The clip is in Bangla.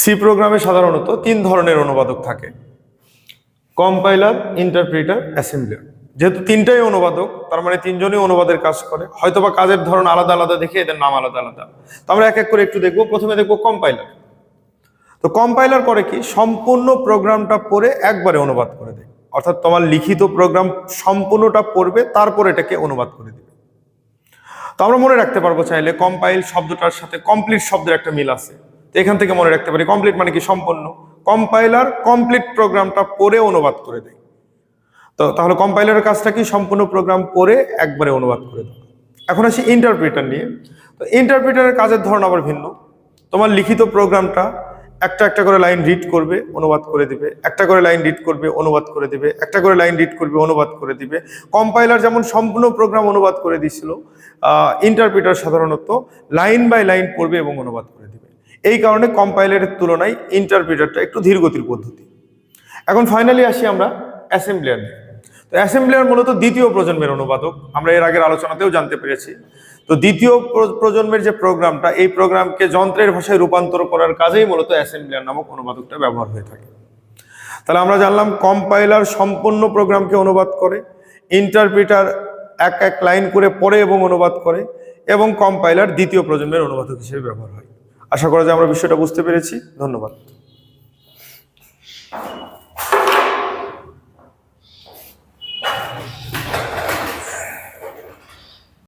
সি প্রোগ্রামে সাধারণত তিন ধরনের অনুবাদক থাকে। কম্পাইলার ইন্টারপ্রিটার অ্যাসেম্বলার যেহেতু তিনটাই অনুবাদক, তার মানে তিনজনই অনুবাদের কাজ করে। হয়তোবা কাজের ধরন আলাদা আলাদা, দেখে এদের নাম আলাদা আলাদা। তো আমরা এক এক করে একটু দেখব। প্রথমে দেখব কম্পাইলার তো কম্পাইলার করে কি? সম্পূর্ণ প্রোগ্রামটা পড়ে একবারে অনুবাদ করে দেয়। অর্থাৎ তোমার লিখিত প্রোগ্রাম সম্পূর্ণটা পড়বে, তারপর এটাকে অনুবাদ করে দেবে। তো আমরা মনে রাখতে পারব চাইলে কম্পাইল শব্দটার সাথে কমপ্লিট শব্দের একটা মিল আছে। এখান থেকে মনে রাখতে পারি কমপ্লিট মানে কি সম্পন্ন। কম্পাইলার কমপ্লিট প্রোগ্রামটা পড়ে অনুবাদ করে দেয়। তো তাহলে কম্পাইলারের কাজটা কি? সম্পূর্ণ প্রোগ্রাম পড়ে একবারে অনুবাদ করে দেয়। এখন আসি ইন্টারপ্রিটার নিয়ে। তো ইন্টারপ্রিটারের কাজের ধরন আবার ভিন্ন। তোমার লিখিত প্রোগ্রামটা একটা একটা করে লাইন রিড করবে, অনুবাদ করে দিবে। একটা করে লাইন রিড করবে, অনুবাদ করে দিবে। একটা করে লাইন রিড করবে, অনুবাদ করে দিবে। কম্পাইলার যেমন সম্পূর্ণ প্রোগ্রাম অনুবাদ করে দিছিল ইন্টারপ্রিটার সাধারণত লাইন বাই লাইন পড়বে এবং অনুবাদ করে দিবে। এই কারণে কম্পাইলারের তুলনায় ইন্টারপ্রিটারটা একটু ধীরগতির পদ্ধতি। এখন ফাইনালি আসি আমরা অ্যাসেম্বলিয়ার তো অ্যাসেম্বলিয়ার মূলত দ্বিতীয় প্রজন্মের অনুবাদক। আমরা এর আগের আলোচনাতেও জানতে পেরেছি। তো দ্বিতীয় প্রজন্মের যে প্রোগ্রামটা, এই প্রোগ্রামকে যন্ত্রের ভাষায় রূপান্তর করার কাজেই মূলত অ্যাসেম্বলিয়ার নামক অনুবাদকটা ব্যবহার হয়ে থাকে। তাহলে আমরা জানলাম কম্পাইলার সম্পূর্ণ প্রোগ্রামকে অনুবাদ করে ইন্টারপ্রিটার এক এক লাইন করে পড়ে এবং অনুবাদ করে, এবং কম্পাইলার দ্বিতীয় প্রজন্মের অনুবাদক হিসেবে ব্যবহার হয়। আশা করা যায় আমরা বিষয়টা বুঝতে পেরেছি। ধন্যবাদ।